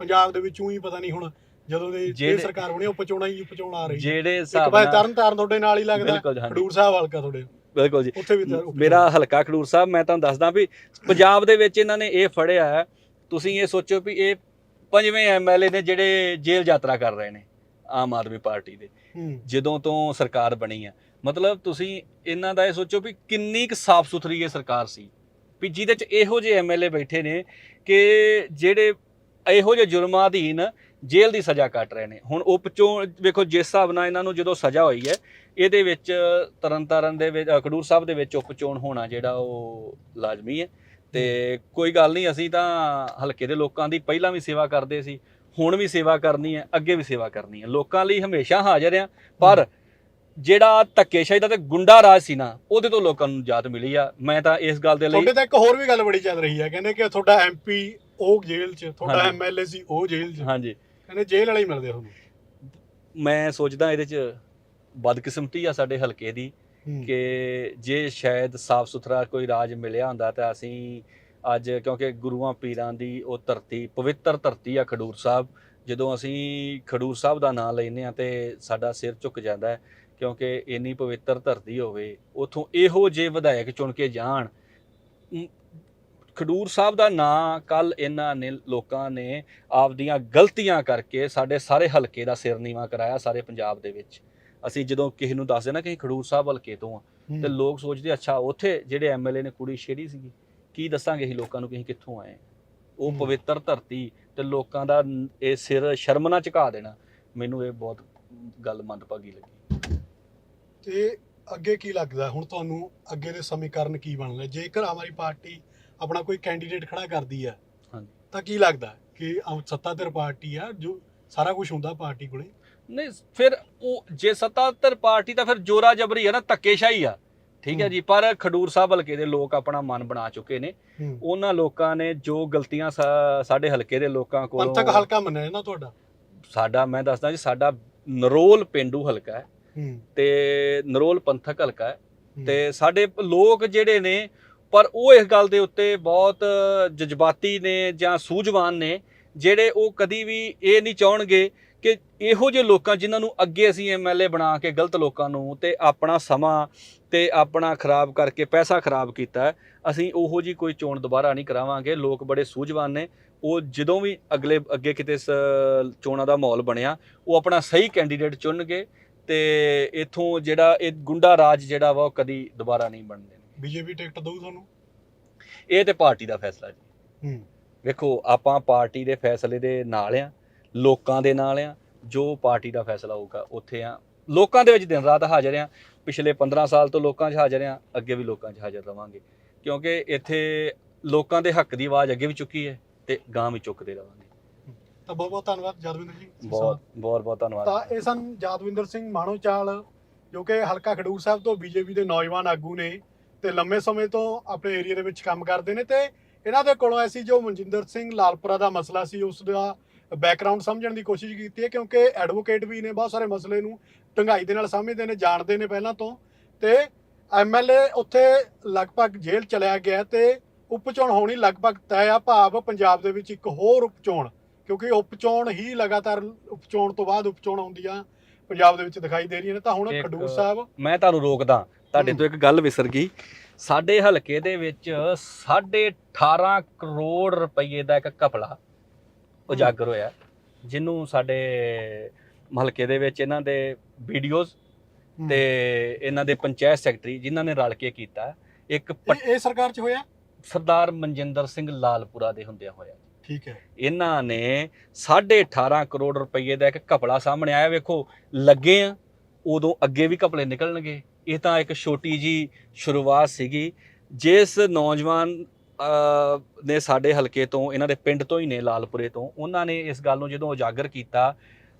ਪੰਜਾਬ ਦੇ ਵਿੱਚੋਂ ਹੀ ਪਤਾ ਨਹੀਂ ਹੁਣ ਜਦੋਂ ਦੀ ਇਹ ਸਰਕਾਰ ਬਣੀ ਉਪਚੋਣਾ ਹੀ ਉਪਚੋਣਾ ਆ ਰਹੀ ਜਿਹੜੇ ਹਿਸਾਬ ਨਾਲ ਤਰਨ ਤਾਰਨ ਤੁਹਾਡੇ ਨਾਲ ਹੀ ਲੱਗਦਾ ਖਡੂਰ ਸਾਹਿਬ ਹਲਕਾ ਤੁਹਾਡੇ। ਬਿਲਕੁਲ ਜੀ। ਮੇਰਾ ਹਲਕਾ ਖਡੂਰ ਸਾਹਿਬ ਮੈਂ ਤੁਹਾਨੂੰ ਦੱਸਦਾ ਵੀ ਪੰਜਾਬ ਦੇ ਵਿੱਚ ਇਹਨਾਂ ਨੇ ਇਹ ਫੜਿਆ ਹੈ, ਤੁਸੀਂ ਇਹ ਸੋਚੋ ਵੀ ਇਹ ਪੰਜਵੇਂ ਐਮਐਲਏ ਨੇ ਜਿਹੜੇ ਜੇਲ੍ਹ ਯਾਤਰਾ ਕਰ ਰਹੇ ਨੇ ਆਮ ਆਦਮੀ ਪਾਰਟੀ ਦੇ। ਜਦੋਂ ਤੋਂ ਸਰਕਾਰ ਬਣੀ ਆ। ਮਤਲਬ ਤੁਸੀਂ ਇਹਨਾਂ ਦਾ ਇਹ ਸੋਚੋ ਵੀ ਕਿੰਨੀ ਕੁ ਸਾਫ਼ ਸੁਥਰੀ ਇਹ ਸਰਕਾਰ ਸੀ। ਵੀ ਜਿਹਦੇ ਚ ਇਹੋ ਜਿਹੇ ਐਮਐਲਏ ਬੈਠੇ ਨੇ ਕਿ ਜਿਹੜੇ ਇਹੋ ਜਿਹੇ ਜੁਰਮਾਂ ਅਧੀਨ ਜੇਲ੍ਹ ਦੀ ਸਜ਼ਾ ਕੱਟ ਰਹੇ ਨੇ। ਹੁਣ ਉਪਚੋਣ ਵੇਖੋ ਜਿਸ ਹਿਸਾਬ ਨਾਲ ਇਹਨਾਂ ਨੂੰ ਜਦੋਂ ਸਜ਼ਾ ਹੋਈ ਹੈ ਇਹਦੇ ਵਿੱਚ ਤਰਨਤਾਰਨ ਦੇ ਵਿੱਚ ਖਡੂਰ ਸਾਹਿਬ ਦੇ ਵਿੱਚ ਉਪਚੋਣ ਹੋਣਾ ਜਿਹੜਾ ਉਹ ਲਾਜ਼ਮੀ ਹੈ। ਤੇ ਕੋਈ ਗੱਲ ਨਹੀਂ ਅਸੀਂ ਤਾਂ ਹਲਕੇ ਦੇ ਲੋਕਾਂ ਦੀ ਪਹਿਲਾਂ ਵੀ ਸੇਵਾ ਕਰਦੇ ਸੀ ਹੁਣ ਵੀ ਸੇਵਾ ਕਰਨੀ ਹੈ ਅੱਗੇ ਵੀ ਸੇਵਾ ਕਰਨੀ ਹੈ। ਲੋਕਾਂ ਲਈ ਹਮੇਸ਼ਾ ਹਾਜ਼ਰ ਆ ਪਰ ਜਿਹੜਾ ਧੱਕੇਸ਼ਾਹੀ ਦਾ ਤੇ ਗੁੰਡਾ ਰਾਜ ਸੀ ਨਾ ਉਹਦੇ ਤੋਂ ਲੋਕਾਂ ਨੂੰ ਨਿਜਾਤ ਮਿਲੀ ਆ। ਮੈਂ ਤਾਂ ਇਸ ਗੱਲ ਦੇ ਲਈ ਤੁਹਾਡੇ ਤਾਂ ਇੱਕ ਹੋਰ ਵੀ ਗੱਲ ਬੜੀ ਚੱਲ ਰਹੀ ਹੈ ਕਹਿੰਦੇ ਕਿ ਤੁਹਾਡਾ ਐਮਪੀ ਉਹ ਜੇਲ੍ਹ 'ਚ ਤੁਹਾਡਾ। ਐਮਐਲਏ ਸੀ ਉਹ ਜੇਲ੍ਹ 'ਚ। ਹਾਂਜੀ। ਕਹਿੰਦੇ ਜੇਲ੍ਹ ਵਾਲੇ ਹੀ ਮਿਲਦੇ ਤੁਹਾਨੂੰ। ਮੈਂ ਸੋਚਦਾ ਇਹਦੇ ਚ ਬਦਕਿਸਮਤੀ ਆ ਸਾਡੇ ਹਲਕੇ ਦੀ। ਕਿ ਜੇ ਸ਼ਾਇਦ ਸਾਫ਼ ਸੁਥਰਾ ਕੋਈ ਰਾਜ ਮਿਲਿਆ ਹੁੰਦਾ ਤਾਂ ਅਸੀਂ ਅੱਜ ਕਿਉਂਕਿ ਗੁਰੂਆਂ ਪੀਰਾਂ ਦੀ ਉਹ ਧਰਤੀ, ਪਵਿੱਤਰ ਧਰਤੀ ਆ ਖਡੂਰ ਸਾਹਿਬ, ਜਦੋਂ ਅਸੀਂ ਖਡੂਰ ਸਾਹਿਬ ਦਾ ਨਾਮ ਲੈਂਦੇ ਆ ਤੇ ਸਾਡਾ ਸਿਰ ਝੁਕ ਜਾਂਦਾ ਹੈ ਕਿਉਂਕਿ ਇੰਨੀ ਪਵਿੱਤਰ ਧਰਤੀ ਹੋਵੇ, ਉਥੋਂ ਇਹੋ ਜਿਹੇ ਵਿਧਾਇਕ ਚੁਣ ਕੇ ਜਾਣ। ਖਡੂਰ ਸਾਹਿਬ ਦਾ ਨਾਂ ਕੱਲ ਇਹਨਾਂ ਨੇ, ਲੋਕਾਂ ਨੇ ਆਪਦੀਆਂ ਗਲਤੀਆਂ ਕਰਕੇ ਸਾਡੇ ਸਾਰੇ ਹਲਕੇ ਦਾ ਸਿਰ ਨੀਵਾ ਕਰਾਇਆ ਸਾਰੇ ਪੰਜਾਬ ਦੇ ਵਿੱਚ। ਅਸੀਂ ਜਦੋਂ ਕਿਸੇ ਨੂੰ ਦੱਸਦੇ ਨਾ ਕਿ ਅਸੀਂ ਖਡੂਰ ਸਾਹਿਬ ਹਲਕੇ ਤੋਂ ਆ। ਤੇ ਲੋਕ ਸੋਚਦੇ ਅੱਛਾ ਉੱਥੇ ਜਿਹੜੇ ਐਮਐਲਏ ਨੇ ਕੁੜੀ ਛੇੜੀ ਸੀਗੀ ਕੀ ਦੱਸਾਂਗੇ ਅਸੀਂ ਲੋਕਾਂ ਨੂੰ ਕਿ ਅਸੀਂ ਕਿੱਥੋਂ ਆਏ? ਉਹ। ਪਵਿੱਤਰ ਧਰਤੀ ਤੇ ਲੋਕਾਂ ਦਾ ਨ- ਇਹ ਸਿਰ ਸ਼ਰਮ ਨਾਲ ਝੁਕਾ ਦੇਣਾ ਮੈਨੂੰ ਇਹ ਬਹੁਤ ਗੱਲ ਮੰਦਭਾਗੀ ਲੱਗੀ ਤੇ ਅੱਗੇ ਕੀ ਲੱਗਦਾ ਹੁਣ ਤੁਹਾਨੂੰ ਅੱਗੇ ਦੇ ਸਮੀਕਰਨ ਕੀ ਬਣਨੇ ਜੇਕਰ ਆਮ ਆਦਮੀ ਪਾਰਟੀ ਆਪਣਾ ਕੋਈ ਕੈਂਡੀਡੇਟ ਖੜਾ ਕਰਦੀ ਹੈ ਹਾਂਜੀ। ਤਾਂ ਕੀ ਲੱਗਦਾ ਕਿ ਸੱਤਾਧਰ ਪਾਰਟੀ ਆ ਜੋ ਸਾਰਾ ਕੁਝ ਹੁੰਦਾ ਪਾਰਟੀ ਕੋਲੇ ਨਹੀਂ ਫਿਰ ਉਹ ਜੇ ਸੱਤਾਧਰ ਪਾਰਟੀ ਤਾਂ ਫਿਰ ਜੋਰਾ ਜਬਰੀ ਹੈ ਨਾ ਧੱਕੇਸ਼ਾਹੀ ਆ ਠੀਕ ਹੈ। ਜੀ ਪਰ ਖਡੂਰ ਸਾਹਿਬ ਹਲਕੇ ਦੇ ਲੋਕ ਆਪਣਾ ਮਨ ਬਣਾ ਚੁੱਕੇ ਨੇ। ਉਹਨਾਂ ਲੋਕਾਂ ਨੇ ਜੋ ਗਲਤੀਆਂ ਸਾਡੇ ਹਲਕੇ ਦੇ ਲੋਕਾਂ ਕੋਲੋਂ ਪੰਥਕ ਹਲਕਾ ਮੰਨਿਆ ਨਾ ਤੁਹਾਡਾ ਸਾਡਾ ਮੈਂ ਦੱਸਦਾ ਜੀ ਸਾਡਾ ਨਰੋਲ ਪਿੰਡੂ ਹਲਕਾ ਹੈ ਤੇ ਨਰੋਲ ਪੰਥਕ ਹਲਕਾ ਹੂੰ। ਤੇ ਸਾਡੇ ਲੋਕ ਜਿਹੜੇ ਨੇ ਪਰ ਉਹ ਇਸ ਗੱਲ ਦੇ ਉੱਤੇ ਬਹੁਤ ਜਜ਼ਬਾਤੀ ਨੇ ਜਾਂ ਸੂਝਵਾਨ ਨੇ ਜਿਹੜੇ ਉਹ ਕਦੀ ਵੀ ਇਹ ਨਹੀਂ ਚਾਹਣਗੇ ਕਿ ਇਹੋ ਜਿਹੇ ਲੋਕਾਂ ਜਿਨ੍ਹਾਂ ਨੂੰ ਅੱਗੇ ਅਸੀਂ ਐਮਐਲਏ ਬਣਾ ਕੇ ਗਲਤ ਲੋਕਾਂ ਨੂੰ ਤੇ ਆਪਣਾ ਸਮਾਂ ਤੇ ਆਪਣਾ ਖਰਾਬ ਕਰਕੇ ਪੈਸਾ ਖਰਾਬ ਕੀਤਾ ਅਸੀਂ ਉਹੋ ਜੀ ਕੋਈ ਚੋਣ ਦੁਬਾਰਾ ਨਹੀਂ ਕਰਾਵਾਂਗੇ। ਲੋਕ ਬੜੇ ਸੂਝਵਾਨ ਨੇ। ਉਹ ਜਦੋਂ ਵੀ ਅਗਲੇ ਅੱਗੇ ਕਿਤੇ ਚੋਣਾਂ ਦਾ ਮਾਹੌਲ ਬਣਿਆ ਉਹ ਆਪਣਾ ਸਹੀ ਕੈਂਡੀਡੇਟ ਚੁਣਨਗੇ ਤੇ ਇਥੋਂ ਜਿਹੜਾ ਇਹ ਗੁੰਡਾ ਰਾਜ ਜਿਹੜਾ ਵਾ ਉਹ ਕਦੀ ਦੁਬਾਰਾ ਨਹੀਂ ਬਣਨ ਦੇਣਗੇ ਬੀਜੇਪੀ ਟਿਕਟ ਦਊ ਤੁਹਾਨੂੰ? ਇਹ ਤੇ ਪਾਰਟੀ ਦਾ ਫੈਸਲਾ ਜੀ। ਹੂੰ। ਵੇਖੋ ਆਪਾਂ ਪਾਰਟੀ ਦੇ ਫੈਸਲੇ ਦੇ ਨਾਲ ਆ। ਲੋਕਾਂ ਦੇ ਨਾਲ ਆ ਜੋ ਪਾਰਟੀ ਦਾ ਫੈਸਲਾ ਹੋਊਗਾ ਉੱਥੇ ਆ। ਲੋਕਾਂ ਦੇ ਵਿੱਚ ਦਿਨ ਰਾਤ ਹਾਜ਼ਰ ਆ। ਪਿਛਲੇ 15 ਸਾਲ ਤੋਂ ਲੋਕਾਂ 'ਚ ਹਾਜ਼ਰ ਆ ਅੱਗੇ ਵੀ ਲੋਕਾਂ 'ਚ ਹਾਜ਼ਰ ਰਵਾਂਗੇ। ਕਿਉਂਕਿ ਇੱਥੇ ਲੋਕਾਂ ਦੇ ਹੱਕ ਦੀ ਆਵਾਜ਼ ਅੱਗੇ ਵੀ ਚੁੱਕੀ ਹੈ ਤੇ ਗਾਂ ਵੀ ਚੁੱਕਦੇ ਰਵਾਂਗੇ। ਤਾਂ ਬਹੁਤ ਬਹੁਤ ਧੰਨਵਾਦ ਜਦਵਿੰਦਰ ਜੀ। ਬਹੁਤ ਬਹੁਤ ਬਹੁਤ ਧੰਨਵਾਦ। ਤਾਂ ਇਹ ਸਨ ਜਾਦਵਿੰਦਰ ਸਿੰਘ ਮਾਣੋਚਾਲ ਜੋ ਕਿ ਹਲਕਾ ਖਡੂਰ ਸਾਹਿਬ ਤੋਂ ਬੀਜੇਪੀ ਦੇ ਨੌਜਵਾਨ ਆਗੂ ਨੇ ਤੇ ਲੰਮੇ ਸਮੇਂ ਤੋਂ ਆਪਣੇ ਏਰੀਆ ਦੇ ਵਿੱਚ ਕੰਮ ਕਰਦੇ ਨੇ ਤੇ ਇਹਨਾਂ ਦੇ ਕੋਲੋਂ ਅਸੀਂ ਜੋ ਮਨਜਿੰਦਰ ਸਿੰਘ ਲਾਲਪੁਰਾ ਦਾ ਮਸਲਾ ਸੀ ਉਸ ਦਾ ਬੈਕਗ੍ਰਾਉਂਡ ਸਮਝਣ ਦੀ ਕੋਸ਼ਿਸ਼ ਕੀਤੀ ਹੈ ਕਿਉਂਕਿ ਐਡਵੋਕੇਟ ਵੀ ਨੇ ਬਹੁਤ ਸਾਰੇ ਮਸਲੇ ਨੂੰ ਢੰਗਾਈ ਦੇ ਨਾਲ ਸਮਝਦੇ ਨੇ ਜਾਣਦੇ ਨੇ ਪਹਿਲਾਂ ਤੋਂ। ਤੇ ਐਮਐਲਏ ਉੱਥੇ ਲਗਭਗ ਜੇਲ੍ਹ ਚਲਿਆ ਗਿਆ ਤੇ ਉਪਚੋਣ ਹੋਣੀ ਲਗਭਗ ਤੈਅ ਆ ਭਾਵ ਪੰਜਾਬ ਦੇ ਵਿੱਚ ਇੱਕ ਹੋਰ ਉਪਚੋਣ ਕਿਉਂਕਿ ਉਪਚੋਣ ਹੀ ਲਗਾਤਾਰ ਉਪਚੋਣ ਤੋਂ ਬਾਅਦ ਉਪਚੋਣ ਆਉਂਦੀਆਂ ਪੰਜਾਬ ਦੇ ਵਿੱਚ ਦਿਖਾਈ ਦੇ ਰਹੀਆਂ ਨੇ। ਤਾਂ ਹੁਣ ਖਡੂਰ ਸਾਹਿਬ ਮੈਂ ਤੁਹਾਨੂੰ ਰੋਕਦਾ ਤੁਹਾਡੇ। ਤੋਂ ਇੱਕ ਗੱਲ ਵਿਸਰ ਗਈ। ਸਾਡੇ ਹਲਕੇ ਦੇ ਵਿੱਚ 18.5 ਕਰੋੜ ਰੁਪਏ ਦਾ ਇੱਕ ਘਪਲਾ ਉਜਾਗਰ ਹੋਇਆ। ਜਿਹਨੂੰ ਸਾਡੇ ਹਲਕੇ ਦੇ ਵਿੱਚ ਇਹਨਾਂ ਦੇ ਵੀਡੀਓਜ਼ ਤੇ ਇਹਨਾਂ ਦੇ ਪੰਚਾਇਤ ਸੈਕਟਰੀ ਜਿਨ੍ਹਾਂ ਨੇ ਰਲ ਕੇ ਕੀਤਾ ਇੱਕ ਇਹ ਸਰਕਾਰ 'ਚ ਹੋਇਆ? ਸਰਦਾਰ ਮਨਜਿੰਦਰ ਸਿੰਘ ਲਾਲਪੁਰਾ ਦੇ ਹੁੰਦਿਆਂ ਹੋਇਆ ਠੀਕ ਹੈ। ਇਹਨਾਂ ਨੇ 18.5 ਕਰੋੜ ਰੁਪਏ ਦਾ ਇੱਕ ਘਪਲਾ ਸਾਹਮਣੇ ਆਇਆ ਵੇਖੋ ਲੱਗੇ ਆ ਉਦੋਂ ਅੱਗੇ ਵੀ ਘਪਲੇ ਨਿਕਲਣਗੇ। ਇਹ ਤਾਂ ਇੱਕ ਛੋਟੀ ਜੀ ਸ਼ੁਰੂਆਤ ਸੀਗੀ। ਜਿਸ ਨੌਜਵਾਨ ਨੇ ਸਾਡੇ ਹਲਕੇ ਤੋਂ ਇਹਨਾਂ ਦੇ ਪਿੰਡ ਤੋਂ ਹੀ ਨੇ ਲਾਲਪੁਰੇ ਤੋਂ। ਉਹਨਾਂ ਨੇ ਇਸ ਗੱਲ ਨੂੰ ਜਦੋਂ ਉਜਾਗਰ ਕੀਤਾ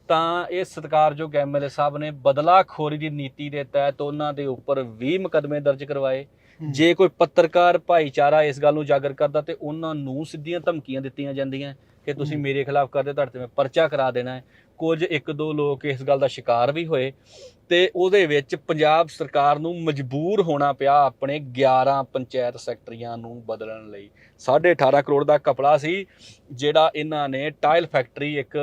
ਤਾਂ ਇਹ ਸਤਿਕਾਰਯੋਗ ਐਮਐਲਏ ਸਾਹਿਬ ਨੇ ਬਦਲਾਖੋਰੀ ਦੀ ਨੀਤੀ ਦੇ ਤਹਿਤ ਉਹਨਾਂ ਦੇ ਉੱਪਰ 20 ਮੁਕੱਦਮੇ ਦਰਜ ਕਰਵਾਏ। ਜੇ ਕੋਈ ਪੱਤਰਕਾਰ ਭਾਈਚਾਰਾ ਇਸ ਗੱਲ ਨੂੰ ਉਜਾਗਰ ਕਰਦਾ ਤੇ ਉਹਨਾਂ ਨੂੰ ਸਿੱਧੀਆਂ ਧਮਕੀਆਂ ਦਿੱਤੀਆਂ ਜਾਂਦੀਆਂ ਕਿ ਤੁਸੀਂ। ਮੇਰੇ ਖਿਲਾਫ ਕਰਦੇ ਤੁਹਾਡੇ ਤੇ ਮੈਂ ਪਰਚਾ ਕਰਾ ਦੇਣਾ ਹੈ। ਕੁਝ ਇੱਕ ਦੋ ਲੋਕ ਇਸ ਗੱਲ ਦਾ ਸ਼ਿਕਾਰ ਵੀ ਹੋਏ ਤੇ ਉਹਦੇ ਵਿੱਚ ਪੰਜਾਬ ਸਰਕਾਰ ਨੂੰ ਮਜਬੂਰ ਹੋਣਾ ਪਿਆ ਆਪਣੇ 11 ਪੰਚਾਇਤ ਸੈਕਟਰੀਆਂ ਨੂੰ ਬਦਲਣ ਲਈ। 18.5 ਕਰੋੜ ਦਾ ਕਪੜਾ ਸੀ ਜਿਹੜਾ ਇਹਨਾਂ ਨੇ ਟਾਇਲ ਫੈਕਟਰੀ ਇੱਕ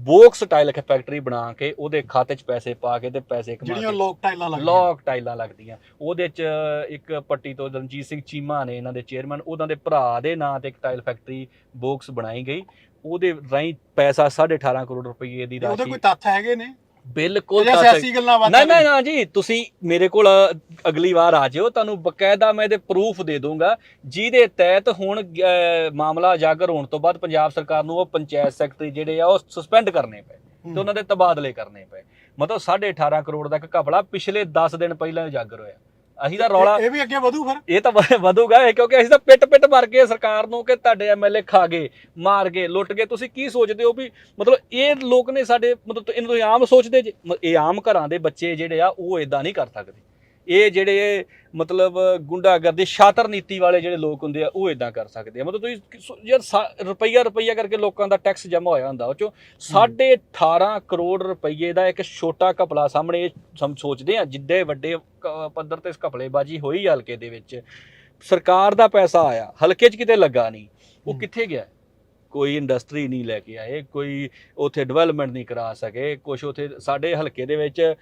ਬੋਕਸ ਟਾਇਲ ਫੈਕਟਰੀ ਬਣਾ ਕੇ ਉਹਦੇ ਖਾਤੇ 'ਚ ਪੈਸੇ ਪਾ ਕੇ ਤੇ ਪੈਸੇ ਕਮਾ ਜਿਹੜੀਆਂ ਲੋਕ ਟਾਈਲਾਂ ਲੱਗਦੀਆਂ। ਲੌਕ ਟਾਈਲਾਂ ਲੱਗਦੀਆਂ। ਉਹਦੇ ਚ ਇੱਕ ਪੱਟੀ ਤੋਂ ਰਣਜੀਤ ਸਿੰਘ ਚੀਮਾ ਨੇ ਇਹਨਾਂ ਦੇ ਚੇਅਰਮੈਨ ਉਹਨਾਂ ਦੇ ਭਰਾ ਦੇ ਨਾਂ ਤੇ ਇੱਕ ਟਾਈਲ ਫੈਕਟਰੀ ਬੋਕਸ ਬਣਾਈ ਗਈ। ਉਹਦੇ ਰਾਹੀਂ ਪੈਸਾ 18.5 ਕਰੋੜ ਰੁਪਏ ਦੀ ਤੇ ਉਹਦੇ ਰਾਸ਼ੀ ਕੋਈ ਤੱਥ ਹੈਗੇ ਨੇ ਬਿਲਕੁਲ ਤੱਥ- ਸਿਆਸੀ ਗੱਲਾਂ ਬਾਤਾਂ ਨਹੀਂ ਨਹੀਂ ਨੇ? ਜੀ ਤੁਸੀਂ ਮੇਰੇ ਕੋਲ ਅਗਲੀ ਵਾਰ ਆ ਜਿਓ ਤੁਹਾਨੂੰ ਬਕਾਇਦਾ ਮੈਂ ਇਹਦੇ ਪ੍ਰੂਫ ਦੇ ਦੂੰਗਾ ਜਿਹਦੇ ਤਹਿਤ ਹੁਣ ਮਾਮਲਾ ਉਜਾਗਰ ਹੋਣ ਤੋਂ ਬਾਅਦ ਪੰਜਾਬ ਸਰਕਾਰ ਨੂੰ ਉਹ ਪੰਚਾਇਤ ਸੈਕਟਰੀ ਜਿਹੜੇ ਆ ਉਹ ਸਸਪੈਂਡ ਕਰਨੇ ਪਏ। ਤੇ ਉਹਨਾਂ ਦੇ ਤਬਾਦਲੇ ਕਰਨੇ ਪਏ ਮਤਲਬ 18.5 ਕਰੋੜ ਦਾ ਇੱਕ ਘਪਲਾ ਪਿਛਲੇ 10 ਦਿਨ ਪਹਿਲਾਂ ਉਜਾਗਰ ਹੋਇਆ ਅਸੀਂ ਤਾਂ ਰੌਲਾ ਇਹ ਵੀ ਅੱਗੇ ਵਧੂ ਫਿਰ। ਇਹ ਤਾਂ ਵਧੂਗਾ ਇਹ ਕਿਉਂਕਿ ਅਸੀਂ ਤਾਂ ਪਿੱਟ ਪਿੱਟ ਮਾਰ ਗਏ ਸਰਕਾਰ ਨੂੰ ਕਿ ਤੁਹਾਡੇ ਐਮਐਲਏ ਖਾ ਗਏ ਮਾਰ ਗਏ ਲੁੱਟ ਗਏ। ਤੁਸੀਂ ਕੀ ਸੋਚਦੇ ਹੋ ਵੀ ਮਤਲਬ ਇਹ ਲੋਕ ਨੇ ਸਾਡੇ ਮਤਲਬ ਇਹਨੂੰ ਤੁਸੀਂ ਆਮ ਸੋਚਦੇ ਜੇ ਇਹ ਆਮ ਘਰਾਂ ਦੇ ਬੱਚੇ ਜਿਹੜੇ ਆ ਉਹ ਇਦਾਂ ਨਹੀਂ ਕਰ ਸਕਦੇ। ਇਹ ਜਿਹੜੇ ਮਤਲਬ ਗੁੰਡਾਗਰਦੀ ਸ਼ਾਤਰ ਨੀਤੀ ਵਾਲੇ ਜਿਹੜੇ ਲੋਕ ਹੁੰਦੇ ਆ ਉਹ ਇਦਾਂ ਕਰ ਸਕਦੇ ਆ। ਮਤਲਬ ਤੁਸੀਂ ਯਾਰ ਰੁਪਈਆ ਰੁਪਈਆ ਕਰਕੇ ਲੋਕਾਂ ਦਾ ਟੈਕਸ ਜਮ੍ਹਾਂ ਹੋਇਆ ਹੁੰਦਾ ਉਹ ਚੋਂ ਸਾਢੇ 18 ਕਰੋੜ ਰੁਪਈਏ ਦਾ ਇੱਕ ਛੋਟਾ ਘਪਲਾ ਸਾਹਮਣੇ ਸਮ ਸੋਚਦੇ ਆ ਜਿੱਡੇ ਵੱਡੇ ਪੱਧਰ ਤੇ ਘਪਲੇਬਾਜੀ ਹੋਈ ਹਲਕੇ ਦੇ ਵਿੱਚ। ਸਰਕਾਰ ਦਾ ਪੈਸਾ ਆਇਆ ਹਲਕੇ 'ਚ ਕਿਤੇ ਲੱਗਾ ਨਹੀਂ। ਉਹ। ਕਿੱਥੇ ਗਿਆ? ਕੋਈ ਇੰਡਸਟਰੀ ਨਹੀਂ ਲੈ ਕੇ ਆਏ ਕੋਈ ਉਥੇ ਡਿਵੈਲਪਮੈਂਟ ਨਹੀਂ ਕਰਾ ਸਕੇ ਕੁਝ ਉਥੇ ਸਾਡੇ ਹਲਕੇ ਦੇ ਵਿੱਚ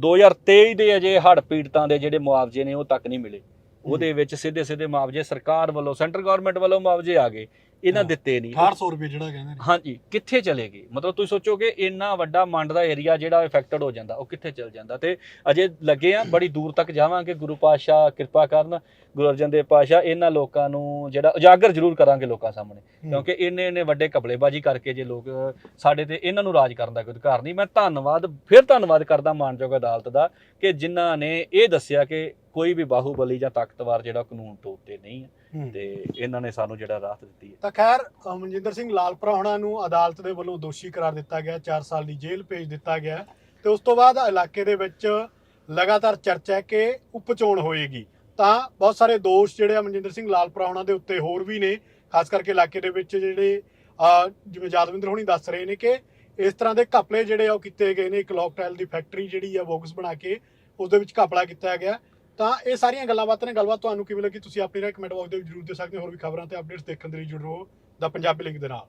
2023 ਦੇ ਅਜੇ ਹੜ੍ਹ ਪੀੜਤਾਂ ਦੇ ਜਿਹੜੇ ਮੁਆਵਜ਼ੇ ਨੇ ਉਹ ਤੱਕ ਨਹੀਂ ਮਿਲੇ। ਉਹਦੇ ਵਿੱਚ ਸਿੱਧੇ ਸਿੱਧੇ ਮੁਆਵਜ਼ੇ ਸਰਕਾਰ ਵੱਲੋਂ ਸੈਂਟਰ ਗਵਰਨਮੈਂਟ ਵੱਲੋਂ ਮੁਆਵਜ਼ੇ ਆ ਗਏ। ਇਹਨਾਂ। ਦਿੱਤੇ ਨਹੀਂ। 800 ਰੁਪਏ ਜਿਹੜਾ ਕਹਿੰਦੇ ਨੇ। ਹਾਂਜੀ ਕਿੱਥੇ ਚਲੇ ਗਏ? ਮਤਲਬ ਤੁਸੀਂ ਸੋਚੋਗੇ ਇੰਨਾ ਵੱਡਾ ਮੰਡ ਦਾ ਏਰੀਆ ਜਿਹੜਾ ਇਫੈਕਟਡ ਹੋ ਜਾਂਦਾ ਉਹ ਕਿੱਥੇ ਚਲ ਜਾਂਦਾ? ਤੇ ਅਜੇ ਲੱਗੇ ਆ ਬੜੀ ਦੂਰ ਤੱਕ ਜਾਵਾਂਗੇ ਗੁਰੂ ਪਾਤਸ਼ਾਹ ਕਿਰਪਾ ਕਰਨ। ਗੁਰੂ ਅਰਜਨ ਦੇਵ ਪਾਤਸ਼ਾਹ ਇਹਨਾਂ ਲੋਕਾਂ ਨੂੰ ਜਿਹੜਾ ਉਜਾਗਰ ਜ਼ਰੂਰ ਕਰਾਂਗੇ ਲੋਕਾਂ ਸਾਹਮਣੇ। ਕਿਉਂਕਿ ਇੰਨੇ ਇੰਨੇ ਵੱਡੇ ਕਪਲੇਬਾਜ਼ੀ ਕਰਕੇ ਜੇ ਲੋਕ ਸਾਡੇ ਤੇ ਇਹਨਾਂ ਨੂੰ ਰਾਜ ਕਰਨ ਦਾ ਕੋਈ ਅਧਿਕਾਰ ਨਹੀਂ। ਮੈਂ ਧੰਨਵਾਦ ਫਿਰ ਧੰਨਵਾਦ ਕਰਦਾ ਮਾਨਯੋਗ ਅਦਾਲਤ ਦਾ ਕਿ ਜਿਨ੍ਹਾਂ ਨੇ ਇਹ ਦੱਸਿਆ ਕਿ ਕੋਈ ਵੀ ਬਾਹੂਬਲੀ ਜਾਂ ਤਾਕਤਵਰ ਜਿਹੜਾ ਕਾਨੂੰਨ ਤੋਂ ਉੱਤੇ ਨਹੀਂ ਹੈ। ਤੇ ਇਹਨਾਂ ਨੇ ਸਾਨੂੰ ਜਿਹੜਾ ਰਾਹਤ ਦਿੱਤੀ ਹੈ। ਤਾਂ ਖੈਰ ਮਨਜਿੰਦਰ ਸਿੰਘ ਲਾਲਪੁਰਾ ਹੋਣਾ ਨੂੰ ਅਦਾਲਤ ਦੇ ਵੱਲੋਂ ਦੋਸ਼ੀ ਕਰਾਰ ਦਿੱਤਾ ਗਿਆ 4 ਸਾਲ ਦੀ ਜੇਲ੍ਹ ਭੇਜ ਦਿੱਤਾ ਗਿਆ। ਤੇ ਉਸ ਤੋਂ ਬਾਅਦ ਇਲਾਕੇ ਦੇ ਵਿੱਚ ਲਗਾਤਾਰ ਚਰਚਾ ਹੈ ਕਿ ਉਪਚੋਣ ਹੋਏਗੀ। ਤਾਂ ਬਹੁਤ ਸਾਰੇ ਦੋਸ਼ ਜਿਹੜੇ ਆ ਮਨਜਿੰਦਰ ਸਿੰਘ ਲਾਲਪੁਰਾ ਉਹਨਾਂ ਦੇ ਉੱਤੇ ਹੋਰ ਵੀ ਨੇ, ਖਾਸ ਕਰਕੇ ਇਲਾਕੇ ਦੇ ਵਿੱਚ ਜਿਹੜੇ ਜਿਵੇਂ ਜਾਦਵਿੰਦਰ ਹੋਣੀ ਦੱਸ ਰਹੇ ਨੇ ਕਿ ਇਸ ਤਰ੍ਹਾਂ ਦੇ ਘਪਲੇ ਜਿਹੜੇ ਆ ਉਹ ਕੀਤੇ ਗਏ ਨੇ ਇੱਕ ਲੋਕਟਾਈਲ ਦੀ ਫੈਕਟਰੀ ਜਿਹੜੀ ਆ ਬੋਗਸ ਬਣਾ ਕੇ ਉਸ ਦੇ ਵਿੱਚ ਘਪਲਾ ਕੀਤਾ ਗਿਆ। ਤਾਂ ਇਹ ਸਾਰੀਆਂ ਗੱਲਾਂ ਬਾਤਾਂ ਨੇ, ਗੱਲਬਾਤ ਤੁਹਾਨੂੰ ਕਿਵੇਂ ਲੱਗੀ ਤੁਸੀਂ ਆਪਣੀ ਰਾਏ ਕਮੈਂਟ ਬਾਕਸ ਦੇ ਵਿੱਚ ਜ਼ਰੂਰ ਦੇ ਸਕਦੇ ਹੋ, ਹੋਰ ਵੀ ਖਬਰਾਂ ਤੇ ਅਪਡੇਟਸ ਦੇਖਣ ਦੇ ਲਈ ਜੁੜ ਰਹੋ। ਦਾ ਪੰਜਾਬੀ ਲਿੰਕ ਦੇ ਨਾਲ।